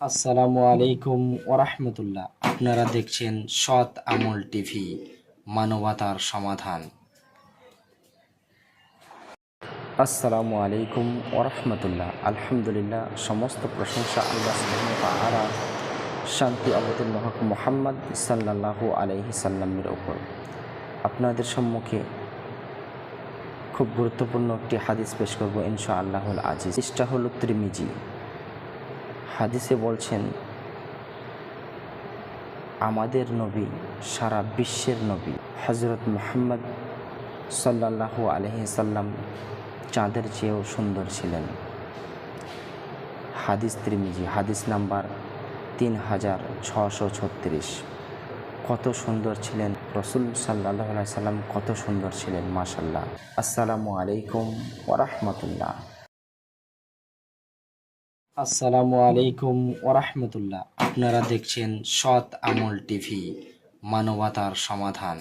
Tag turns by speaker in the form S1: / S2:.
S1: আসসালামু আলাইকুম ওরহমতুল্লাহ আপনারা দেখছেন সৎ আমল টিভি, মানবতার সমাধান। আসসালামু আলাইকুম ওরহমতুল্লাহ আলহামদুলিল্লাহ, সমস্ত প্রশংসা আল্লাহ তাআলার শান্তি অবতীর্ণ হক মোহাম্মদ সাল্লাল্লাহু আলাইহি সাল্লামের ওপর। আপনাদের সম্মুখে খুব গুরুত্বপূর্ণ একটি হাদিস পেশ করব ইনশা আল্লাহুল আজিজ। ইস্টা হল ত্রিমিজি। হাদিসে বলছেন, আমাদের নবী, সারা বিশ্বের নবী হজরত মুহাম্মদ সাল্লাল্লাহু আলহি সাল্লাম চাঁদের চেয়েও সুন্দর ছিলেন। হাদিস ত্রিমিজি, হাদিস নাম্বার তিন হাজার ছশো ছত্রিশ। কত সুন্দর ছিলেন রসুল সাল্লাহ সাল্লাম, কত সুন্দর ছিলেন মাশাল্লাহ আসসালামু আলাইকুম ওরহমতুল্লাহ আসসালামু আলাইকুম ওরহমতুল্লাহ। আপনারা দেখছেন সৎ আমল টিভি মানবতার সমাধান।